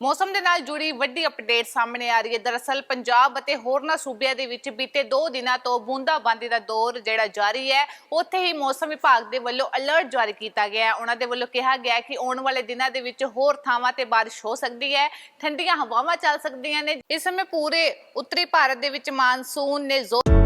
ਮੌਸਮ ਦੇ ਨਾਲ ਜੁੜੀ ਵੱਡੀ ਅਪਡੇਟ ਸਾਹਮਣੇ ਆ ਰਹੀ ਹੈ। ਦਰਅਸਲ ਪੰਜਾਬ ਅਤੇ ਹੋਰਨਾਂ ਸੂਬਿਆਂ ਦੇ ਵਿੱਚ ਬੀਤੇ 2 ਦਿਨਾਂ ਤੋਂ ਬੂੰਦਾਬਾਂਦੀ ਦਾ ਦੌਰ ਜਿਹੜਾ ਜਾਰੀ ਹੈ, ਉੱਥੇ ਹੀ ਮੌਸਮ ਵਿਭਾਗ ਦੇ ਵੱਲੋਂ ਅਲਰਟ ਜਾਰੀ ਕੀਤਾ ਗਿਆ ਹੈ। ਉਹਨਾਂ ਦੇ ਵੱਲੋਂ ਕਿਹਾ ਗਿਆ ਹੈ ਕਿ ਆਉਣ ਵਾਲੇ ਦਿਨਾਂ ਦੇ ਵਿੱਚ ਹੋਰ ਥਾਵਾਂ ਤੇ ਬਾਰਿਸ਼ ਹੋ ਸਕਦੀ ਹੈ, ਠੰਡੀਆਂ ਹਵਾਵਾਂ ਚੱਲ ਸਕਦੀਆਂ ਨੇ। ਇਸ ਸਮੇਂ ਪੂਰੇ ਉੱਤਰੀ ਭਾਰਤ ਦੇ ਵਿੱਚ ਮਾਨਸੂਨ ਨੇ ਜ਼ੋਰ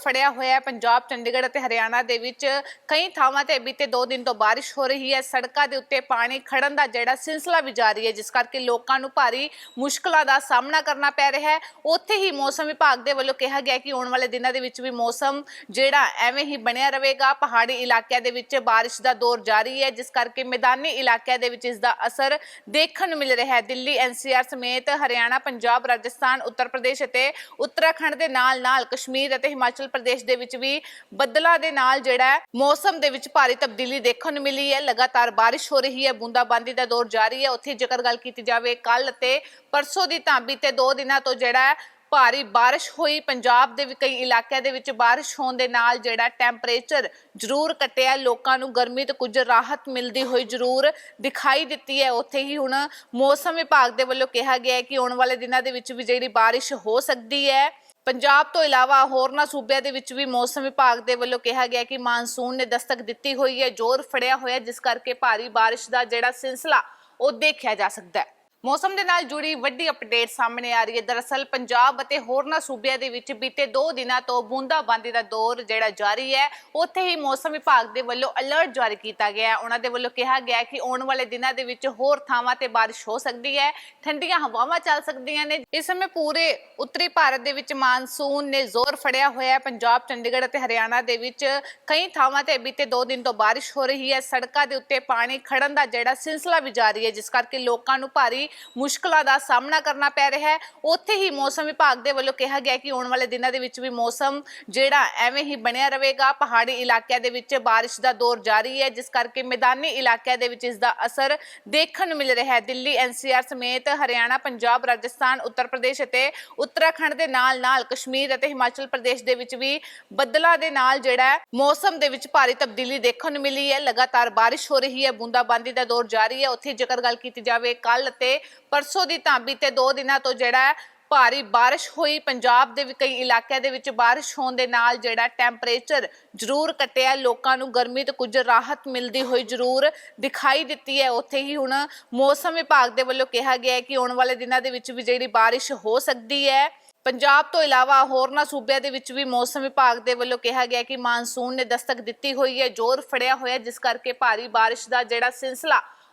ਫੜਿਆ ਹੋਇਆ ਹੈ ਪੰਜਾਬ, ਚੰਡੀਗੜ੍ਹ ਅਤੇ ਹਰਿਆਣਾ ਦੇ ਵਿੱਚ। ਕਈ ਥਾਵਾਂ ਤੇ ਬੀਤੇ 2 ਦਿਨ ਤੋਂ ਬਾਰਿਸ਼ ਹੋ ਰਹੀ ਹੈ। ਸੜਕਾਂ ਦੇ ਉੱਤੇ ਪਾਣੀ ਖੜਨ ਦਾ ਜਿਹੜਾ ਸਿਲਸਿਲਾ ਵੀ ਜਾਰੀ ਹੈ, ਜਿਸ ਕਰਕੇ ਲੋਕਾਂ ਨੂੰ ਭਾਰੀ ਮੁਸ਼ਕਲਾਂ ਦਾ ਸਾਹਮਣਾ ਕਰਨਾ ਪੈ ਰਿਹਾ ਹੈ। ਉੱਥੇ ਹੀ ਮੌਸਮ ਵਿਭਾਗ ਦੇ ਵੱਲੋਂ ਕਿਹਾ ਗਿਆ ਕਿ ਆਉਣ ਵਾਲੇ ਦਿਨਾਂ ਦੇ ਵਿੱਚ ਵੀ ਮੌਸਮ ਜਿਹੜਾ ਐਵੇਂ ਹੀ ਬਣਿਆ ਰਹੇਗਾ। ਪਹਾੜੀ ਇਲਾਕਿਆਂ ਦੇ ਵਿੱਚ ਬਾਰਿਸ਼ ਦਾ ਦੌਰ ਜਾਰੀ ਹੈ, ਜਿਸ ਕਰਕੇ ਮੈਦਾਨੀ ਇਲਾਕਿਆਂ ਦੇ ਵਿੱਚ ਇਸ ਦਾ ਅਸਰ ਦੇਖਣ ਨੂੰ ਮਿਲ ਰਿਹਾ ਹੈ। ਦਿੱਲੀ ਐਨਸੀਆਰ ਸਮੇਤ ਹਰਿਆਣਾ, ਪੰਜਾਬ, ਰਾਜਸਥਾਨ, ਉੱਤਰ ਪ੍ਰਦੇਸ਼ ਅਤੇ ਉੱਤਰਾਖੰਡ ਦੇ ਨਾਲ-ਨਾਲ ਕਸ਼ਮੀਰ ਅਤੇ ਹਿਮਾਚਲ ਪ੍ਰਦੇਸ਼ ਦੇ ਵਿੱਚ ਵੀ ਬੱਦਲਾਂ ਦੇ ਨਾਲ ਜਿਹੜਾ ਮੌਸਮ ਦੇ ਵਿੱਚ ਭਾਰੀ ਤਬਦੀਲੀ ਦੇਖਣ ਨੂੰ ਮਿਲੀ ਹੈ। ਲਗਾਤਾਰ ਬਾਰਿਸ਼ ਹੋ ਰਹੀ ਹੈ, ਬੂੰਦਾਬਾਂਦੀ ਦਾ ਦੌਰ ਜਾਰੀ ਹੈ। ਉੱਥੇ ਜੇਕਰ ਗੱਲ ਕੀਤੀ ਜਾਵੇ ਕੱਲ ਅਤੇ ਪਰਸੋਂ ਦੀ ਤਾਂ ਬੀਤੇ 2 ਦਿਨਾਂ ਤੋਂ ਜਿਹੜਾ ਭਾਰੀ ਬਾਰਿਸ਼ ਹੋਈ। ਪੰਜਾਬ ਦੇ ਵੀ ਕਈ ਇਲਾਕਿਆਂ ਦੇ ਵਿੱਚ ਬਾਰਿਸ਼ ਹੋਣ ਦੇ ਨਾਲ ਜਿਹੜਾ ਟੈਂਪਰੇਚਰ ਜ਼ਰੂਰ ਘਟਿਆ। ਲੋਕਾਂ ਨੂੰ ਗਰਮੀ ਤੋਂ ਕੁਝ ਰਾਹਤ ਮਿਲਦੀ ਹੋਈ ਜ਼ਰੂਰ ਦਿਖਾਈ ਦਿੱਤੀ ਹੈ। ਉੱਥੇ ਹੀ ਹੁਣ ਮੌਸਮ ਵਿਭਾਗ ਦੇ ਵੱਲੋਂ ਕਿਹਾ ਗਿਆ ਹੈ ਕਿ ਆਉਣ ਵਾਲੇ ਦਿਨਾਂ ਦੇ ਵਿੱਚ ਵੀ ਜਿਹੜੀ ਬਾਰਿਸ਼ ਹੋ ਸਕਦੀ ਹੈ। ਪੰਜਾਬ ਤੋਂ ਇਲਾਵਾ ਹੋਰਨਾਂ ਸੂਬਿਆਂ ਦੇ ਵਿੱਚ ਵੀ ਮੌਸਮ ਵਿਭਾਗ ਦੇ ਵੱਲੋਂ ਕਿਹਾ ਗਿਆ ਕਿ ਮਾਨਸੂਨ ਨੇ ਦਸਤਕ ਦਿੱਤੀ ਹੋਈ ਹੈ, ਜ਼ੋਰ ਫੜਿਆ ਹੋਇਆ ਜਿਸ ਕਰਕੇ ਭਾਰੀ ਬਾਰਿਸ਼ ਦਾ ਜਿਹੜਾ ਸਿਲਸਿਲਾ ਉਹ ਦੇਖਿਆ ਜਾ ਸਕਦਾ ਹੈ। ਮੌਸਮ ਦੇ ਨਾਲ ਜੁੜੀ ਵੱਡੀ ਅਪਡੇਟ ਸਾਹਮਣੇ ਆ ਰਹੀ ਹੈ। ਦਰਅਸਲ ਪੰਜਾਬ ਅਤੇ ਹੋਰਨਾਂ ਸੂਬਿਆਂ ਦੇ ਵਿੱਚ ਬੀਤੇ 2 ਦਿਨਾਂ ਤੋਂ ਬੂੰਦਾਬਾਂਦੀ ਦਾ ਦੌਰ ਜਿਹੜਾ ਜਾਰੀ ਹੈ, ਉੱਥੇ ਹੀ ਮੌਸਮ ਵਿਭਾਗ ਦੇ ਵੱਲੋਂ ਅਲਰਟ ਜਾਰੀ ਕੀਤਾ ਗਿਆ ਹੈ। ਉਹਨਾਂ ਦੇ ਵੱਲੋਂ ਕਿਹਾ ਗਿਆ ਕਿ ਆਉਣ ਵਾਲੇ ਦਿਨਾਂ ਦੇ ਵਿੱਚ ਹੋਰ ਥਾਵਾਂ ਤੇ ਬਾਰਿਸ਼ ਹੋ ਸਕਦੀ ਹੈ, ਠੰਡੀਆਂ ਹਵਾਵਾਂ ਚੱਲ ਸਕਦੀਆਂ ਨੇ। ਇਸ ਸਮੇਂ ਪੂਰੇ ਉੱਤਰੀ ਭਾਰਤ ਦੇ ਵਿੱਚ ਮਾਨਸੂਨ ਨੇ ਜ਼ੋਰ ਫੜਿਆ ਹੋਇਆ ਹੈ। ਪੰਜਾਬ, ਚੰਡੀਗੜ੍ਹ ਅਤੇ ਹਰਿਆਣਾ ਦੇ ਵਿੱਚ ਕਈ ਥਾਵਾਂ ਤੇ ਬੀਤੇ 2 ਦਿਨ ਤੋਂ ਬਾਰਿਸ਼ ਹੋ ਰਹੀ ਹੈ। ਸੜਕਾਂ ਦੇ ਉੱਤੇ ਪਾਣੀ ਖੜਨ ਦਾ ਜਿਹੜਾ ਸਿਲਸਿਲਾ ਵੀ ਜਾਰੀ ਹੈ, ਜਿਸ ਕਰਕੇ ਲੋਕਾਂ ਨੂੰ ਭਾਰੀ ਮੁਸ਼ਕਲਾਂ ਦਾ ਸਾਹਮਣਾ ਕਰਨਾ ਪੈ ਰਿਹਾ ਹੈ। ਉੱਥੇ ਹੀ ਮੌਸਮ ਵਿਭਾਗ ਦੇ ਵੱਲੋਂ ਕਿਹਾ ਗਿਆ ਕਿ ਆਉਣ ਵਾਲੇ ਦਿਨਾਂ ਦੇ ਵਿੱਚ ਵੀ ਮੌਸਮ ਜਿਹੜਾ ਐਵੇਂ ਹੀ ਬਣਿਆ ਰਹੇਗਾ। ਪਹਾੜੀ ਇਲਾਕਿਆਂ ਦੇ ਵਿੱਚ ਬਾਰਿਸ਼ ਦਾ ਦੌਰ ਜਾਰੀ ਹੈ, ਜਿਸ ਕਰਕੇ ਮੈਦਾਨੀ ਇਲਾਕਿਆਂ ਦੇ ਵਿੱਚ ਇਸ ਦਾ ਅਸਰ ਦੇਖਣ ਨੂੰ ਮਿਲ ਰਿਹਾ ਹੈ। ਦਿੱਲੀ ਐਨਸੀਆਰ ਸਮੇਤ ਹਰਿਆਣਾ, ਪੰਜਾਬ, ਰਾਜਸਥਾਨ, ਉੱਤਰ ਪ੍ਰਦੇਸ਼ ਅਤੇ ਉੱਤਰਾਖੰਡ ਦੇ ਨਾਲ-ਨਾਲ ਕਸ਼ਮੀਰ ਅਤੇ ਹਿਮਾਚਲ ਪ੍ਰਦੇਸ਼ ਦੇ ਵਿੱਚ ਵੀ ਬੱਦਲਾਂ ਦੇ ਨਾਲ ਜਿਹੜਾ ਮੌਸਮ ਦੇ ਵਿੱਚ ਭਾਰੀ ਤਬਦੀਲੀ ਦੇਖਣ ਨੂੰ ਮਿਲੀ ਹੈ। ਲਗਾਤਾਰ ਬਾਰਿਸ਼ ਹੋ ਰਹੀ ਹੈ, ਬੂੰਦਾਬਾਂਦੀ ਦਾ ਦੌਰ ਜਾਰੀ ਹੈ। ਉੱਥੇ ਜੇਕਰ ਗੱਲ ਕੀਤੀ ਜਾਵੇ ਕੱਲ ਅਤੇ ਪਰਸੋਂ ਦੀ ਤਾਂ ਬੀਤੇ 2 ਦਿਨਾਂ ਤੋਂ ਜਿਹੜਾ ਹੈ, ਭਾਰੀ ਬਾਰਿਸ਼ ਹੋਈ। ਪੰਜਾਬ ਦੇ ਵੀ ਕਈ ਇਲਾਕਿਆਂ ਦੇ ਵਿੱਚ ਬਾਰਿਸ਼ ਹੋਣ ਦੇ ਨਾਲ ਜਿਹੜਾ ਟੈਂਪਰੇਚਰ ਜ਼ਰੂਰ ਘਟਿਆ। ਲੋਕਾਂ ਨੂੰ ਗਰਮੀ ਤੋਂ ਕੁਝ ਰਾਹਤ ਮਿਲਦੀ ਹੋਈ ਜ਼ਰੂਰ ਦਿਖਾਈ ਦਿੱਤੀ ਹੈ। ਉੱਥੇ ਹੀ ਹੁਣ ਮੌਸਮ ਵਿਭਾਗ ਦੇ ਵੱਲੋਂ ਕਿਹਾ ਗਿਆ ਹੈ ਕਿ ਆਉਣ ਵਾਲੇ ਦਿਨਾਂ ਦੇ ਵਿੱਚ ਵੀ ਜਿਹੜੀ ਬਾਰਿਸ਼ ਹੋ ਸਕਦੀ ਹੈ। ਪੰਜਾਬ ਤੋਂ ਇਲਾਵਾ ਹੋਰਨਾਂ ਸੂਬਿਆਂ ਦੇ ਵਿੱਚ ਵੀ ਮੌਸਮ ਵਿਭਾਗ ਦੇ ਵੱਲੋਂ ਕਿਹਾ ਗਿਆ ਕਿ ਮਾਨਸੂਨ ਨੇ ਦਸਤਕ ਦਿੱਤੀ ਹੋਈ ਹੈ। ਜ਼ੋਰ ਫੜਿਆ ਹੋਇਆ ਜਿਸ ਕਰਕੇ ਭਾਰੀ ਬਾਰਿਸ਼ ਦਾ ਜਿਹੜਾ ਸਿਲਸਿਲਾ